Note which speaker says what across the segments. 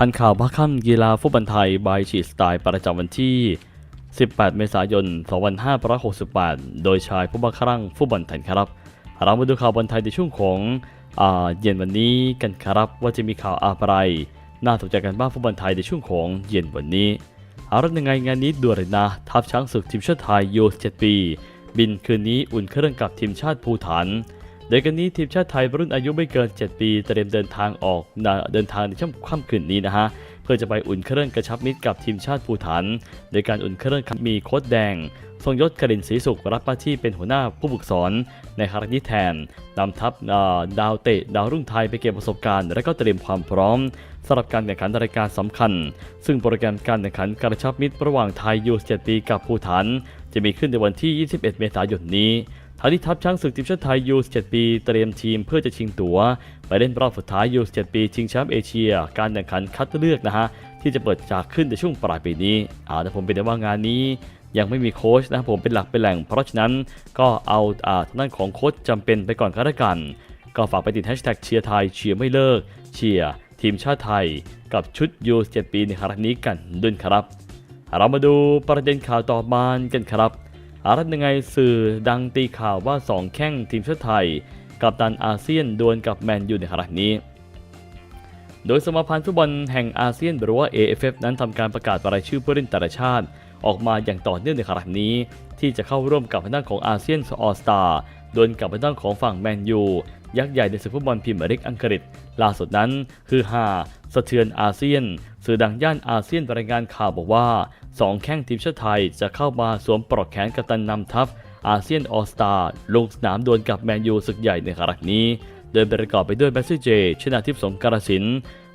Speaker 1: ทันข่าวพักค่ำกีฬาฟุตบอลไทยบายชีสไตล์ประจำวันที่ 18 เมษายน 2568 โดยชายผู้บังคับรั่งฟุตบอลไทยครับ เรามาดูข่าวบอลไทยในช่วงของอเย็นวันนี้กันครับว่าจะมีข่าวอะไร น่าสนใจกันบ้างฟุตบอลไทยในช่วงของเย็นวันนี้ เอาละยังไงงานนี้ด่วนเลยนะทัพช้างศึกทีมชาติไทยยู7ปี บินคืนนี้อุ่นเครื่องกับทีมชาติภูฐาน โดยกันนี้ทีมชาติไทยรุ่นอายุไม่เกิน 7 ปีเตรียมเดินทางออกเดินทางในช่วงค่ำคืนนี้นะฮะเพื่อจะไปอุ่นเครื่องกระชับมิตรกับทีมชาติภูฐาน โดยการอุ่นเครื่องมีโค้ดแดง ทรงยศกรินศรีสุขรับหน้าที่เป็นหัวหน้าผู้ฝึกสอนในครั้งนี้แทนนำทัพดาวเตะดาวรุ่งไทยไปเก็บประสบการณ์ และก็เตรียมความพร้อมสำหรับการแข่งขันรายการสำคัญ ซึ่งโปรแกรมการแข่งขันกระชับมิตรระหว่างไทยยู7ปีกับภูฐาน จะมีขึ้นในวันที่ 21 เมษายนนี้ ทางที่ทัพช้างศึกทีมชาติไทยยู17ปีเตรียมทีมเพื่อจะชิงตั๋ว ไปเล่นรอบสุดท้ายยู17ปีชิงแชมป์เอเชีย การแข่งขันคัดเลือกนะฮะที่จะเปิดจากขึ้นในช่วงปลายปีนี้อ่าแต่ผมเป็นได้ว่างานนี้ยังไม่มีโค้ชนะผมเป็นหลักเป็นแหล่ง เพราะฉะนั้นก็เอาอ่าทางด้านของโค้ชจำเป็นไปก่อนก็แล้วกัน ก็ฝากไปติดแฮชแท็กเชียร์ไทยเชียร์ไม่เลิกเชียร์ทีมชาติไทย กับชุดยู17ปีในครั้งนี้กันด้วยครับ เรามาดูประเด็นข่าวต่อมากันครับ อารัตยังไงสื่อดังตีข่าวว่า 2 แข้งทีมชาติไทย กับตันอาเซียนดวลกับแมนยูในครั้งนี้ โดยสมาพันธ์ฟุตบอลแห่งอาเซียนหรือว่า AFF นั้นทำการประกาศรายชื่อผู้เล่นแต่ละชาติ ออกมาอย่างต่อเนื่องในครั้งนี้ ที่จะเข้าร่วมกับทางด้านของอาเซียนออสตาดวลกับทางด้านของฝั่งแมนยูยักษ์ใหญ่ในศึกฟุตบอลพรีเมียร์ลีกอังกฤษล่าสุดนั้นคือฮาสะเทือนอาเซียน สื่อดังย่านอาเซียนรายงานข่าวบอกว่า 2 แข้งทีมชาติไทยจะเข้ามาสวมปลอกแขนกัปตันนำทัพอาเซียนออสตาลงสนามดวลกับแมนยูศึกใหญ่ในครั้งนี้ โดยประกอบไปด้วยแบสซี่เจ ชนาทิพย์สงกรสิน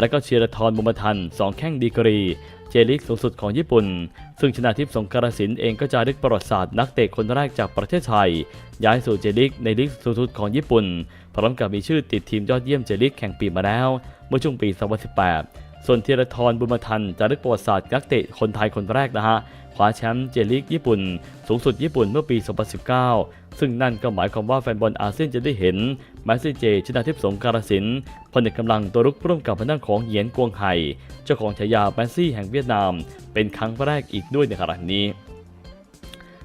Speaker 1: และก็เชียรทรบุมทันสองแข้งดีกรี เจลิกสูงสุดของญี่ปุ่น ซึ่งชนาทิพย์สงกรสินเองก็จะรึกประวัติศาสตร์นักเตะคนแรกจากประเทศไทย ย้ายสู่เจลิกในลีกสูงสุดของญี่ปุ่น พร้อมกับมีชื่อติดทีมยอดเยี่ยมเจลิกแข่งปีมาแล้ว เมื่อช่วงปี 2018 ส่วนเทียรทรบุญมาทันจะรึกประวัติศาสตร์นักเตะคนไทยคนแรกนะฮะคว้าแชมป์เจลิกญี่ปุ่น สูงสุดญี่ปุ่นเมื่อปี 2019 ซึ่งนั่นก็หมายความว่าแฟนบอลอาเซียนจะได้เห็นแมสซี่เจ ชนาทิพย์สงการสินพนึกกำลังตัวรุกร่วมกับทางของเหยียนกวงไห่เจ้าของฉายาแมสซี่แห่งเวียดนาม เป็นครั้งแรกอีกด้วยในครั้งนี้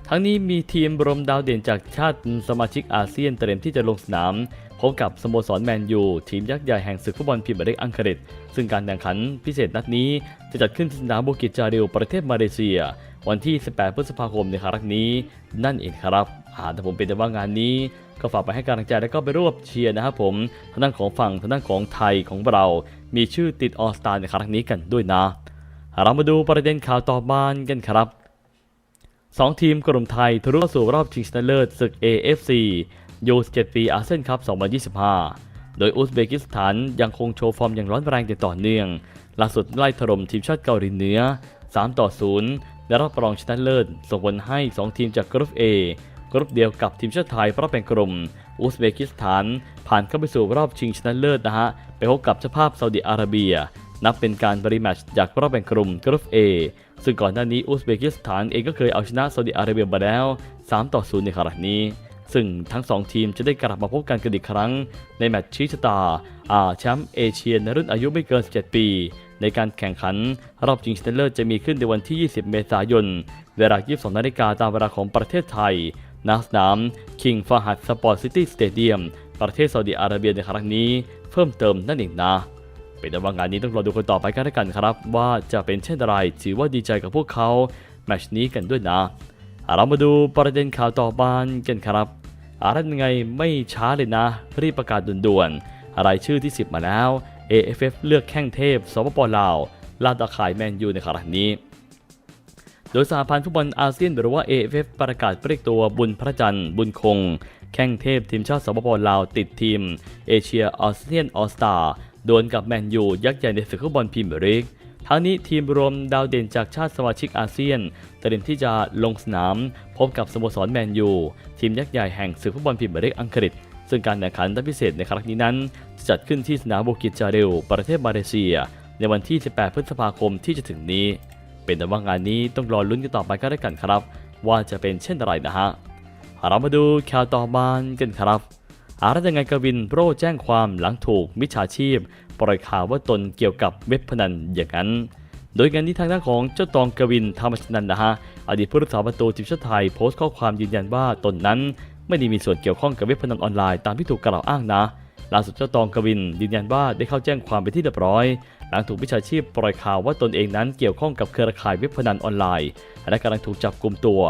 Speaker 1: ทั้งนี้มีทีมรวมดาวเด่นจากชาติสมาชิกอาเซียนเตรียมที่จะลงสนาม พบกับสโมสรแมนยูทีมยักษ์ใหญ่แห่งศึกฟุตบอลพรีเมียร์ลีกอังกฤษ ซึ่งการแข่งขันพิเศษนัดนี้จะจัดขึ้นที่สนามบูกิจจาริวประเทศมาเลเซีย วันที่ 18 พฤษภาคมในครั้งนี้ นั่นเองครับอาแต่ผมเป็นแต่ว่างานนี้ก็ฝากไปให้กำลังใจแล้วก็ไปร่วมเชียร์นะครับผมทางด้านของฝั่งทางด้านของไทยของเรา มีชื่อติดออสตาในครั้งนี้กันด้วยนะ เรามาดูประเด็นข่าวต่อมากันครับสองทีมกลุ่มไทยทะลุเข้าสู่รอบชิงชนะเลิศศึก AFC ยู17ปีอาเซียนคัพ 2025 โดยอุซเบกิสถานยังคงโชว์ฟอร์มอย่างร้อนแรงอย่างต่อเนื่อง ล่าสุดไล่ถล่มทีมชาติเกาหลีเหนือ 3 ต่อ 0 และรอบรองชนะเลิศ ส่งผลให้ 2 ทีมจากกรุ๊ป A กรุ๊ปเดียวกับทีมชาติไทยเพราะเป็นกลุ่มอุซเบกิสถาน ผ่านเข้าไปสู่รอบชิงชนะเลิศนะฮะ ไปพบกับเจ้าภาพซาอุดิอาระเบีย นับเป็นการบริแมตช์จากรอบแบ่งกลุ่มกรุ๊ป A ซึ่งก่อนหน้านี้อุซเบกิสถานเองก็เคยเอาชนะซาอุดิอาระเบียมาแล้ว 3 ต่อ 0 ในครั้งนี้ ซึ่งทั้ง 2 ทีมจะได้กลับมาพบกันกันอีกครั้ง ในแมตช์ชี้ชะตาอาแชมป์เอเชียในรุ่นอายุไม่เกิน 17 ปี ในการแข่งขัน รอบชิงชนะเลิศจะมีขึ้นในวันที่ 20 เมษายน เวลา 22 นาฬิกาตามเวลาของประเทศไทยณสนาม King Fahad Sport City Stadium ประเทศซาอุดิอาระเบียในครั้งนี้เพิ่มเติมนั่นเองนะเป็นต่ว่างานนี้ต้องรอดูกันต่อไปกันแล้วกันครับ ว่าจะเป็นเช่นไรถือว่าดีใจกับพวกเขาแมตชนี้กันด้วยนะเรามาดูประเด็นข่าวต่อไปกันครับ อะไรยังไงไม่ช้าเลยนะ รีบประกาศด่วนๆรายชื่อที่ 10 มาแล้ว AFF เลือกแข้งเทพสปปลาวลาดตาข่ายแมนยูในครั้งนี้ โดยสหพันธ์ฟุตบอลอาเซียนหรือว่า AFF ประกาศเรียกตัวบุญพระจันทร์ บุญคง แข้งเทพทีมชาติสปปลาวติดทีม เอเชียอาเซียนออสตาดวลกับแมนยูยักษ์ใหญ่ในศึกฟุตบอลพรีเมียร์ลีก ทั้งนี้ทีมรวมดาวเด่นจากชาติสมาชิกอาเซียนเตรียมที่จะลงสนาม พบกับสโมสรแมนยูทีมยักษ์ใหญ่แห่งศึกฟุตบอลพรีเมียร์ลีกอังกฤษ ซึ่งการแข่งขันนัดพิเศษในครั้งนี้นั้น จะจัดขึ้นที่สนามบูกิจจาริวประเทศมาเลเซีย ในวันที่ 18 พฤษภาคมที่จะถึงนี้ เป็นแต่ว่างานนี้ต้องรอลุ้นกันต่อไปก็ได้กันครับ ว่าจะเป็นเช่นไรนะฮะเรามาดูข่าวต่อมากันครับ อารัตงไงกวินโร่แจ้งความหลังถูกมิจฉาชีพ ปล่อยข่าวว่าตนเกี่ยวกับเว็บพนันอย่างนั้น โดยงานนี้ทางด้านของเจ้าตองกวินธรรมชนันนะฮะอดีตผู้รักษาประตูทีมชาติไทยโพสต์ข้อความยืนยันว่าตนนั้น ไม่ได้มีส่วนเกี่ยวข้องกับเว็บพนันออนไลน์ตามที่ถูกกล่าวอ้างนะล่าสุดเจ้าตองกวินยืนยันว่าได้เข้าแจ้งความไปนที่เรียบร้อย หลังถูกวิชาชีพปล่อยข่าวว่าตนเองนั้นเกี่ยวข้องกับเครือข่ายเว็บพนันออนไลน์ และกำลังถูกจับกลุ่มตัว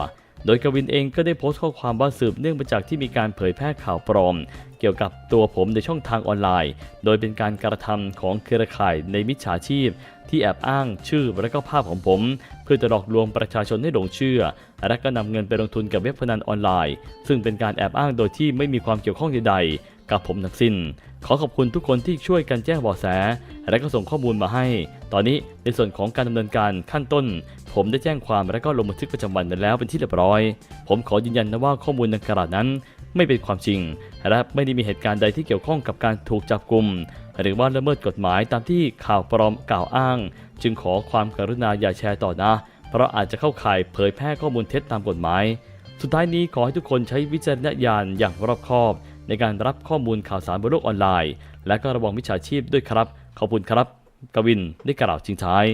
Speaker 1: โดยกวินเองก็ได้โพสต์ข้อความว่าสืบเนื่องมาจากที่มีการเผยแพร่ข่าวปลอม เกี่ยวกับตัวผมในช่องทางออนไลน์ โดยเป็นการกระทำของเครือข่ายในมิจฉาชีพ ที่แอบอ้างชื่อและก็ภาพของผม เพื่อจะหลอกลวงประชาชนให้หลงเชื่อ และก็นำเงินไปลงทุนกับเว็บพนันออนไลน์ ซึ่งเป็นการแอบอ้างโดยที่ไม่มีความเกี่ยวข้องใดๆกับผมทั้งสิ้น ขอขอบคุณทุกคนที่ช่วยกันแจ้งเบาะแส และก็ส่งข้อมูลมาให้ ตอนนี้ในส่วนของการดำเนินการขั้นต้น ผมได้แจ้งความและก็ลงบันทึกประจำวันไปแล้วเป็นที่เรียบร้อย ผมขอยืนยันนะว่าข้อมูลดังกล่าวนั้น ไม่เป็นความจริง และไม่ได้มีเหตุการณ์ใดที่เกี่ยวข้องกับการถูกจับกลุ่มหรือว่าละเมิดกฎหมายตามที่ข่าวปลอมกล่าวอ้าง จึงขอความกรุณาอย่าแชร์ต่อนะ เพราะอาจจะเข้าข่ายเผยแพร่ข้อมูลเท็จตามกฎหมาย สุดท้ายนี้ขอให้ทุกคนใช้วิจารณญาณอย่างรอบคอบ ในการรับข้อมูลข่าวสารบนโลกออนไลน์ และก็ระวังมิจฉาชีพด้วยครับ ขอบคุณครับ กวินได้กล่าวทิ้งท้าย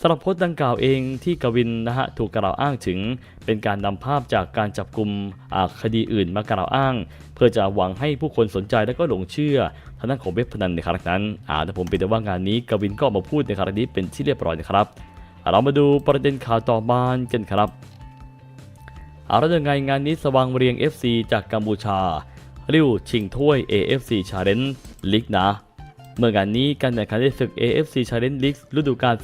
Speaker 1: สำหรับโพสต์ดังกล่าวเองที่กวินนะฮะถูกกล่าวอ้างถึง เป็นการนำภาพจากการจับกลุ่มคดีอื่นมากล่าวอ้าง เพื่อจะหวังให้ผู้คนสนใจและก็หลงเชื่อทางด้านของเว็บพนันในครั้งนั้นอ่าแต่ผมเป็นแต่ว่างานนี้กวินก็มาพูดในครั้งนี้เป็นที่เรียบร้อยนะครับเรามาดูประเด็นข่าวต่อมากันครับเอาล้วยังไงงานนี้สว่างเรียง FC จากกัมพูชา ริ้วชิงถ้วย AFC Challenge League นะ เมื่องานนี้การแข่งขันในศึก AFC Challenge League ฤดูกาล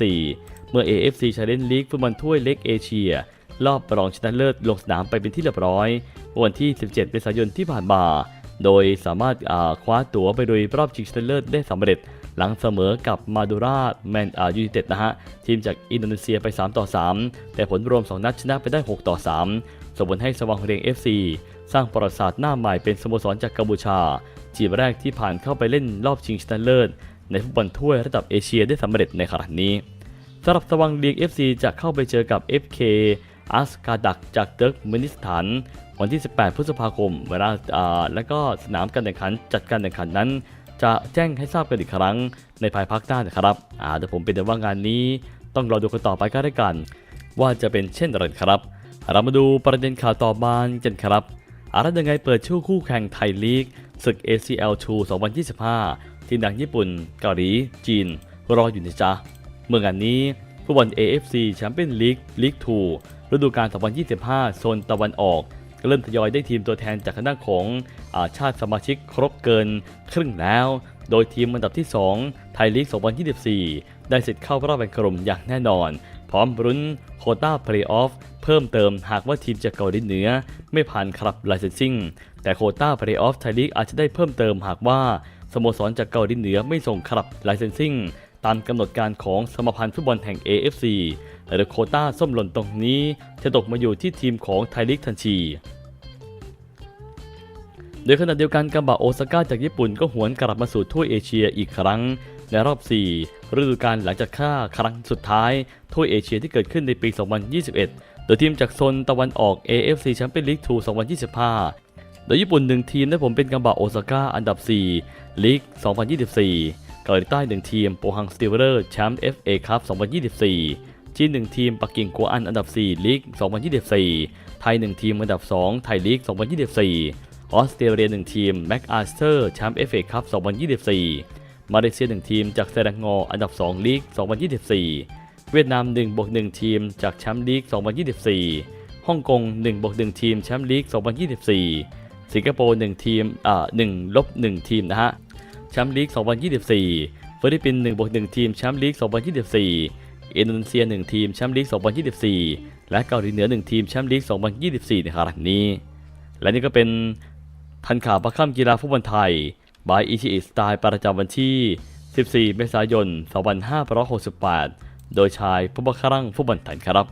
Speaker 1: 2024 เมื่อ AFC Challenge League ฟุตบอลถ้วยเล็กเอเชีย รอบรองชนะเลิศลงสนามไปเป็นที่เรียบร้อย วันที่ 17 เมษายนที่ผ่านมา โดยสามารถคว้าตั๋วไปโดยรอบชิงชนะเลิศได้สำเร็จหลังเสมอกับมาดูราแมนอายูไนเต็ดนะฮะ ทีมจากอินโดนีเซียไป 3 ต่อ 3 แต่ผลรวม 2 นัดชนะไปได้ 6 ต่อ 3 ส่งผลให้สว่างเรียง FC สร้างประวัติศาสตร์หน้าใหม่เป็นสโมสรจากกัมพูชาทีมแรกที่ผ่านเข้าไปเล่นรอบชิงชนะเลิศในฟุตบอลถ้วยระดับเอเชียได้สำเร็จในขณะนี้สำหรับสว่างเรียง FC จะเข้าไปเจอกับ FK อัสกาดักจากเติร์กเมนิสถาน วันที่ 18 พฤษภาคม เวลาและก็สนามการแข่งขันจัดการแข่งขันนั้น จะแจ้งให้ทราบกันอีกครั้งในภายภาคหน้านะครับอาแต่ผมเป็นแต่ว่างานนี้ต้องรอดูกันต่อไปก็ได้กัน ว่าจะเป็นเช่นไรครับ เรามาดูประเด็นข่าวต่อมากันครับ อารัตยังไงเปิดช่วงคู่แข่งไทยลีกศึก ACL 2 2025 ที่ดังญี่ปุ่น เกาหลี จีน รออยู่นะจ๊ะ เมื่องานนี้ฟุตบอล AFC แชมเปี้ยนลีกลีก2ฤดูกาล 2025 โซนตะวันออกก็เริ่มทยอยได้ทีมตัวแทนจากคณะของอาชาติสมาชิกครบเกิน ครึ่งแล้ว โดยทีมอันดับที่ 2 ไทยลีก 2024 ได้สิทธิ์เข้ารอบแบ่งกลุ่มอย่างแน่นอน พร้อมรุ้นโคต้าเพลย์ออฟเพิ่มเติมหากว่าทีมจากเกาหลีเหนือ ไม่ผ่านครับไลเซนซิ่งแต่โคต้าเพลย์ออฟไทยลีกอาจจะได้เพิ่มเติมหากว่าสโมสรจากเกาหลีเหนือไม่ส่งครับไลเซนซิ่งตามกำหนดการของสมาพันธ์ฟุตบอลแห่ง AFC หรือโคต้าส้มหล่นตรงนี้ จะตกมาอยู่ที่ทีมของไทยลีกทันทีโดยขณะเดียวกันกัมบะโอซาก้าจากญี่ปุ่นก็หวนกลับมาสู่ถ้วยเอเชียอีกครั้ง ในรอบ 4 ฤดูกาลหลังจากค่าครั้งสุดท้ายถ้วยเอเชียที่เกิดขึ้นในปี 2021 โดยทีมจากโซนตะวันออก AFC Champions League 2 2025 โดยญี่ปุ่น 1 ทีมได้ผมเป็นกัมบะโอซาก้าอันดับ 4 ลีก 2024 เกาหลีใต้ 1 ทีมโปฮังสตีเวอร์แชมป์ FA คัพ2024จีน1ทีมปักกิ่งกัวอันอันดับ 4 ลีก 2024 ไทย 1 ทีมอันดับ 2 ไทยลีก 2024 ออสเตรเลีย 1 ทีมแม็กอาร์เตอร์แชมป์ FA คัพ2024 มาเลเซีย 1 ทีมจากเซรังงออันดับ 2 ลีก 2024 เวียดนาม1บวก1ทีมจากแชมป์ลีก 2024 ฮ่องกง1บวก1ทีมแชมป์ลีก 2024 สิงคโปร์1ทีมอ่า1ลบ1ทีมนะฮะ แชมป์ลีก 2024 ฟิลิปปินส์1บวก1ทีมแชมป์ลีก 2024 อินโดนีเซีย 1 ทีมแชมป์ลีก 2024 และเกาหลีเหนือ 1 ทีมแชมป์ลีก 2024 ในครั้งนี้ และนี่ก็เป็นทันข่าวประค่ำกีฬาฟุตบอลไทย บายอีทีสไตล์ประจำวันที่ 14 เมษายน 2568 โดยชายผู้บังคับฟุตบอลไทยครับ